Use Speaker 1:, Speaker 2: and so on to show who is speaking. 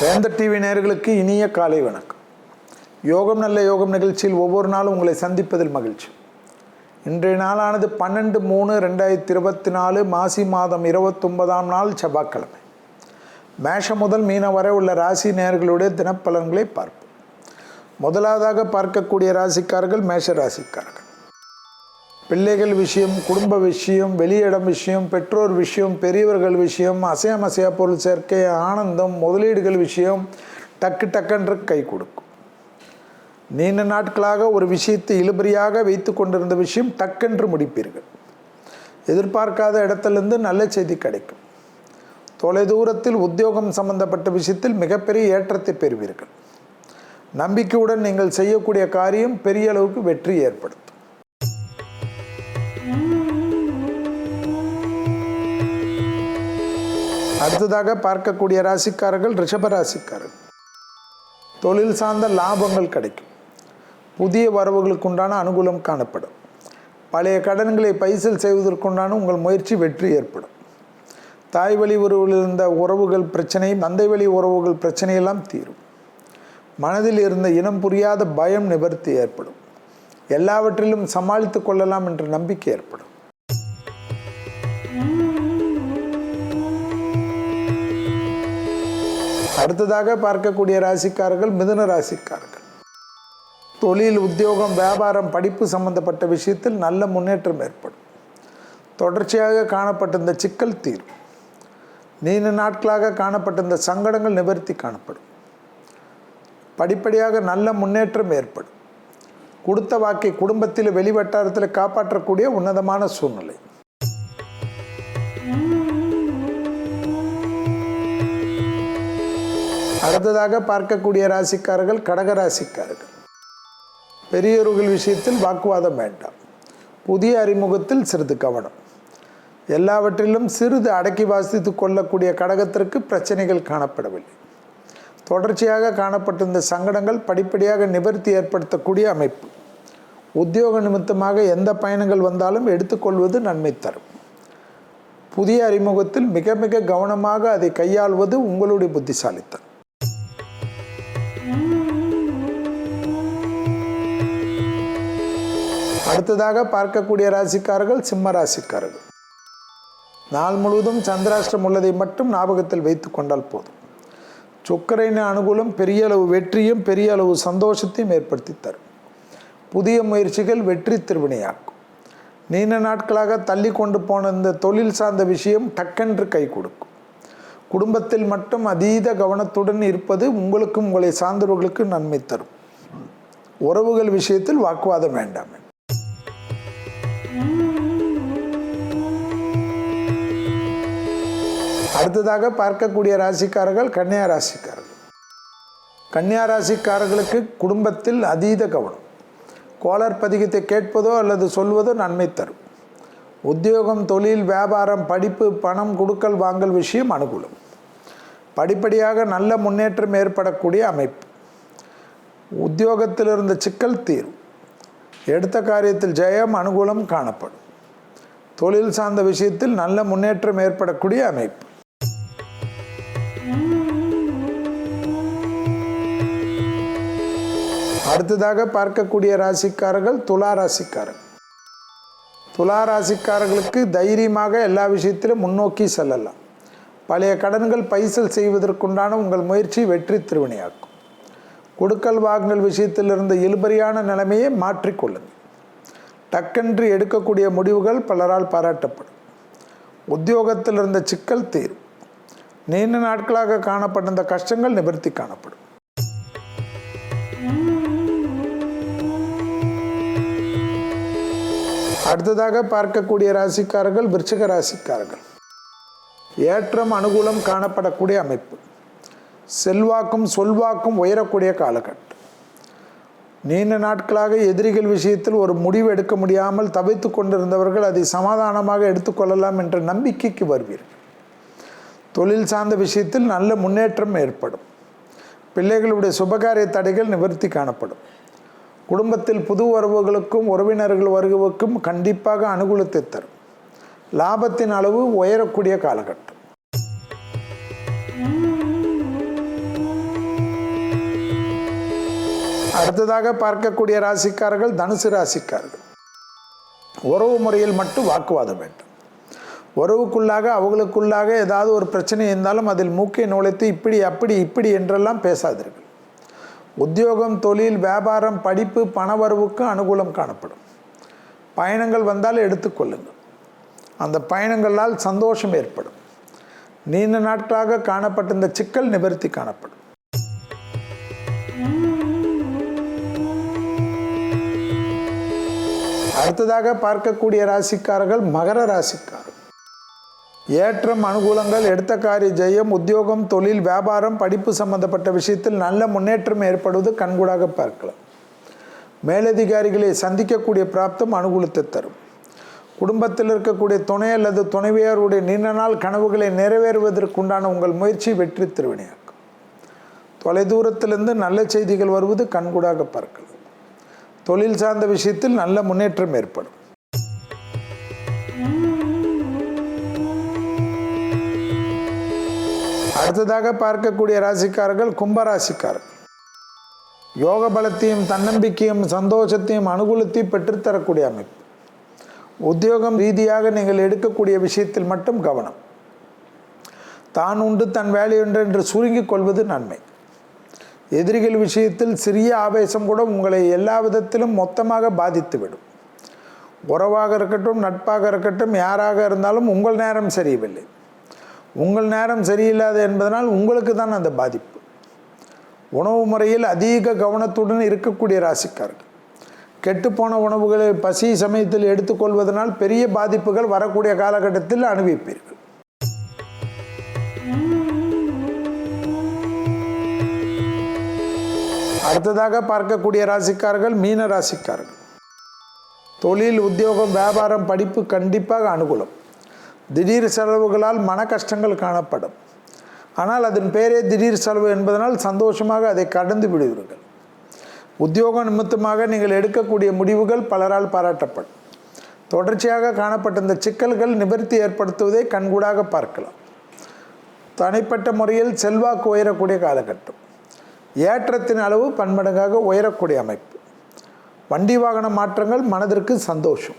Speaker 1: வேந்த TV நேர்களுக்கு இனிய காலை வணக்கம். யோகம் நல்ல யோகம் நிகழ்ச்சியில் ஒவ்வொரு நாளும் உங்களை சந்திப்பதில் மகிழ்ச்சி. இன்றைய நாளானது பன்னெண்டு மூணு ரெண்டாயிரத்தி இருபத்தி நாலு மாசி மாதம் இருபத்தொன்பதாம் நாள் செவ்வாய்க்கிழமை. மேஷம் முதல் மீனம் வரை உள்ள ராசி நேயர்களுடைய தினப்பலன்களை பார்ப்போம். முதலாவதாக பார்க்கக்கூடிய ராசிக்காரர்கள் மேஷ ராசிக்காரர்கள். பிள்ளைகள் விஷயம் குடும்ப விஷயம் வெளியிடம் விஷயம் பெற்றோர் விஷயம் பெரியவர்கள் விஷயம் அசையாமசையா பொருள் சேர்க்கை ஆனந்தம் முதலீடுகள் விஷயம் டக்கு டக்கென்று கை கொடுக்கும். நீண்ட நாட்களாக ஒரு விஷயத்தை இழுபறியாக வைத்து கொண்டிருந்த விஷயம் டக்கென்று முடிப்பீர்கள். எதிர்பார்க்காத இடத்திலிருந்து நல்ல செய்தி கிடைக்கும். தொலைதூரத்தில் உத்தியோகம் சம்பந்தப்பட்ட விஷயத்தில் மிகப்பெரிய ஏற்றத்தை பெறுவீர்கள். நம்பிக்கையுடன் நீங்கள் செய்யக்கூடிய காரியம் பெரிய அளவுக்கு வெற்றி ஏற்படுத்தும். அடுத்ததாக பார்க்கக்கூடிய ராசிக்காரர்கள் ரிஷப ராசிக்காரர்கள். தொழில் சார்ந்த லாபங்கள் கிடைக்கும். புதிய வரவுகளுக்குண்டான அனுகூலம் காணப்படும். பழைய கடன்களை பைசல் செய்வதற்குண்டான உங்கள் முயற்சி வெற்றி ஏற்படும். தாய் வழி உறவில் இருந்த உறவுகள் பிரச்சனை தந்தை வழி உறவுகள் பிரச்சனையெல்லாம் தீரும். மனதில் இருந்த இனம் புரியாத பயம் நிவர்த்தி ஏற்படும். எல்லாவற்றிலும் சமாளித்து கொள்ளலாம் என்ற நம்பிக்கை ஏற்படும். அடுத்ததாக பார்க்கக்கூடிய ராசிக்காரர்கள் மிதுன ராசிக்காரர்கள். தொழில் உத்தியோகம் வியாபாரம் படிப்பு சம்பந்தப்பட்ட விஷயத்தில் நல்ல முன்னேற்றம் ஏற்படும். தொடர்ச்சியாக காணப்பட்ட இந்த சிக்கல் தீரும். நீண்ட நாட்களாக காணப்பட்ட இந்த சங்கடங்கள் நிவர்த்தி காணப்படும். படிப்படியாக நல்ல முன்னேற்றம் ஏற்படும். கொடுத்த வாக்கை குடும்பத்தில் வெளிவட்டாரத்தில் காப்பாற்றக்கூடிய உன்னதமான சூழ்நிலை. அடுத்ததாக பார்க்கக்கூடிய ராசிக்காரர்கள் கடக ராசிக்காரர்கள். பெரியவர்கள் விஷயத்தில் வாக்குவாதம் வேண்டாம். புதிய அறிமுகத்தில் சிறிது கவனம். எல்லாவற்றிலும் சிறிது அடக்கி வாசித்து கொள்ளக்கூடிய கடகத்திற்கு பிரச்சனைகள் காணப்படவில்லை. தொடர்ச்சியாக காணப்பட்டிருந்த சங்கடங்கள் படிப்படியாக நிவர்த்தி ஏற்படுத்தக்கூடிய அமைப்பு. உத்தியோக நிமித்தமாக எந்த பயணங்கள் வந்தாலும் எடுத்துக்கொள்வது நன்மை தரும். புதிய அறிமுகத்தில் மிக மிக கவனமாக அதை கையாள்வது உங்களுடைய புத்திசாலித்தனம். அடுத்ததாக பார்க்கக்கூடிய ராசிக்காரர்கள் சிம்ம ராசிக்காரர்கள். நாள் முழுவதும் சந்திராஷ்டிரம் உள்ளதை மட்டும் ஞாபகத்தில் வைத்து கொண்டால் போதும். சுக்கரனின் அனுகூலம் பெரிய அளவு வெற்றியும் பெரிய அளவு சந்தோஷத்தையும் ஏற்படுத்தி தரும் புதிய முயற்சிகள் வெற்றி திருவினையாக்கும். நீண்ட நாட்களாக தள்ளி கொண்டு போன இந்த தொழில் சார்ந்த விஷயம் டக்கென்று கை கொடுக்கும். குடும்பத்தில் மட்டும் அதீத கவனத்துடன் இருப்பது உங்களுக்கும் உங்களை சார்ந்தவர்களுக்கு நன்மை தரும். உறவுகள் விஷயத்தில் வாக்குவாதம் வேண்டாம். அடுத்ததாக பார்க்கக்கூடிய ராசிக்காரர்கள் கன்னியா ராசிக்காரர்கள். கன்னியா ராசிக்காரர்களுக்கு குடும்பத்தில் அதீத கவனம். கோளர் பதிகத்தை கேட்பதோ அல்லது சொல்வதோ நன்மை தரும். உத்தியோகம் தொழில் வியாபாரம் படிப்பு பணம் கொடுக்கல் வாங்கல் விஷயம் அனுகூலம். படிப்படியாக நல்ல முன்னேற்றம் ஏற்படக்கூடிய அமைப்பு. உத்தியோகத்தில் இருந்த சிக்கல் தீரும். எடுத்த காரியத்தில் ஜெயம் அனுகூலம் காணப்படும். தொழில் சார்ந்த விஷயத்தில் நல்ல முன்னேற்றம் ஏற்படக்கூடிய அமைப்பு. அடுத்ததாக பார்க்கக்கூடிய ராசிக்காரர்கள் துலா ராசிக்காரர்கள் துலா ராசிக்காரர்களுக்கு தைரியமாக எல்லா விஷயத்திலும் முன்னோக்கி செல்லலாம். பழைய கடன்கள் பைசல் செய்வதற்குண்டான உங்கள் முயற்சி வெற்றி திருவினையாக்கும். கொடுக்கல் வாங்கல் விஷயத்தில் இருந்த இழுபறியான நிலைமையை மாற்றிக்கொள்ளுங்கள். டக்கென்று எடுக்கக்கூடிய முடிவுகள் பலரால் பாராட்டப்படும். உத்தியோகத்தில் இருந்த சிக்கல் தீரும். நீண்ட நாட்களாக காணப்பட்ட இந்த கஷ்டங்கள் நிவர்த்தி காணப்படும். அடுத்ததாக பார்க்கக்கூடிய ராசிக்காரர்கள் விருச்சிக ராசிக்காரர்கள். ஏற்றம் அனுகூலம் காணப்படக்கூடிய அமைப்பு. செல்வாக்கும் சொல்வாக்கும் உயரக்கூடிய காலகட்டம். நீண்ட நாட்களாக எதிரிகள் விஷயத்தில் ஒரு முடிவு எடுக்க முடியாமல் தவித்து கொண்டிருந்தவர்கள் அதை சமாதானமாக எடுத்துக்கொள்ளலாம் என்ற நம்பிக்கைக்கு வருவீர்கள். தொழில் சார்ந்த விஷயத்தில் நல்ல முன்னேற்றம் ஏற்படும். பிள்ளைகளுடைய சுபகாரிய தடைகள் நிவர்த்தி காணப்படும். குடும்பத்தில் புது உறவுகளுக்கும் உறவினர்கள் வருகவுக்கும் கண்டிப்பாக அனுகூலத்தை தரும். லாபத்தின் அளவு உயரக்கூடிய காலகட்டம். அடுத்ததாக பார்க்கக்கூடிய ராசிக்காரர்கள் தனுசு ராசிக்காரர்கள். உறவு முறையில் மட்டும் வாக்குவாதம் வேண்டும். உறவுக்குள்ளாக அவங்களுக்குள்ளாக ஏதாவது ஒரு பிரச்சனை இருந்தாலும் அதில் மூக்கை நுழைத்து இப்படி அப்படி இப்படி என்றெல்லாம் பேசாதீர்கள் உத்தியோகம் தொழில் வியாபாரம் படிப்பு பணவரவுக்கு அனுகூலம் காணப்படும். பயணங்கள் வந்தால் எடுத்துக்கொள்ளுங்கள் அந்த பயணங்களால் சந்தோஷம் ஏற்படும். நீண்ட நாட்களாக காணப்பட்ட இந்த சிக்கல் நிவர்த்தி காணப்படும். அடுத்ததாக பார்க்கக்கூடிய ராசிக்காரர்கள் மகர ராசிக்கார் ஏற்றம் அனுகூலங்கள் எடுத்த காரிய ஜெயம் உத்தியோகம் தொழில் வியாபாரம் படிப்பு சம்பந்தப்பட்ட விஷயத்தில் நல்ல முன்னேற்றம் ஏற்படுவது கண்கூடாக பார்க்கலாம். மேலதிகாரிகளை சந்திக்கக்கூடிய பிராப்தம் அனுகூலத்தை தரும். குடும்பத்தில் இருக்கக்கூடிய துணை அல்லது துணைவியாருடைய நீண்ட நாள் கனவுகளை நிறைவேறுவதற்குண்டான உங்கள் முயற்சி வெற்றி திருவினையாக்கும். தொலைதூரத்திலிருந்து நல்ல செய்திகள் வருவது கண்கூடாக பார்க்கலாம். தொழில் சார்ந்த விஷயத்தில் நல்ல முன்னேற்றம் ஏற்படும். அடுத்ததாக பார்க்கக்கூடிய ராசிக்காரர்கள் கும்பராசிக்காரர்கள் யோக பலத்தையும் தன்னம்பிக்கையும் சந்தோஷத்தையும் அனுகூலத்தையும் பெற்றுத்தரக்கூடிய அமைப்பு. உத்தியோகம் ரீதியாக நீங்கள் எடுக்கக்கூடிய விஷயத்தில் மட்டும் கவனம். தான் உண்டு தன் வேலையுண்டு என்று சுருங்கிக் கொள்வது நன்மை. எதிரிகள் விஷயத்தில் சிறிய ஆவேசம் கூட உங்களை எல்லா விதத்திலும் மொத்தமாக பாதித்துவிடும். உறவாக இருக்கட்டும் நட்பாக இருக்கட்டும் யாராக இருந்தாலும் உங்கள் நேரம் சரியில்லை. உங்கள் நேரம் சரியில்லாது என்பதனால் உங்களுக்கு தான் அந்த பாதிப்பு. உணவு முறையில் அதிக கவனத்துடன் இருக்கக்கூடிய ராசிக்காரர்கள். கெட்டுப்போன உணவுகளை பசி சமயத்தில் எடுத்துக்கொள்வதனால் பெரிய பாதிப்புகள் வரக்கூடிய காலகட்டத்தில் அனுபவிப்பீர்கள். அடுத்ததாக பார்க்கக்கூடிய ராசிக்காரர்கள் மீன ராசிக்காரர்கள். தொழில் உத்தியோகம் வியாபாரம் படிப்பு கண்டிப்பாக அனுகூலம். திடீர் செலவுகளால் மன கஷ்டங்கள் காணப்படும். ஆனால் அதன் பேரே திடீர் செலவு என்பதனால் சந்தோஷமாக அதை கடந்து விடுவீர்கள். உத்தியோக நிமித்தமாக நீங்கள் எடுக்கக்கூடிய முடிவுகள் பலரால் பாராட்டப்படும். தொடர்ச்சியாக காணப்பட்ட இந்த சிக்கல்கள் நிவர்த்தி ஏற்படுத்துவதை கண்கூடாக பார்க்கலாம். தனிப்பட்ட முறையில் செல்வாக்கு உயரக்கூடிய காலகட்டம். ஏற்றத்தின் அளவு பன்மடங்காக உயரக்கூடிய அமைப்பு. வண்டி வாகன மாற்றங்கள் மனதிற்கு சந்தோஷம்.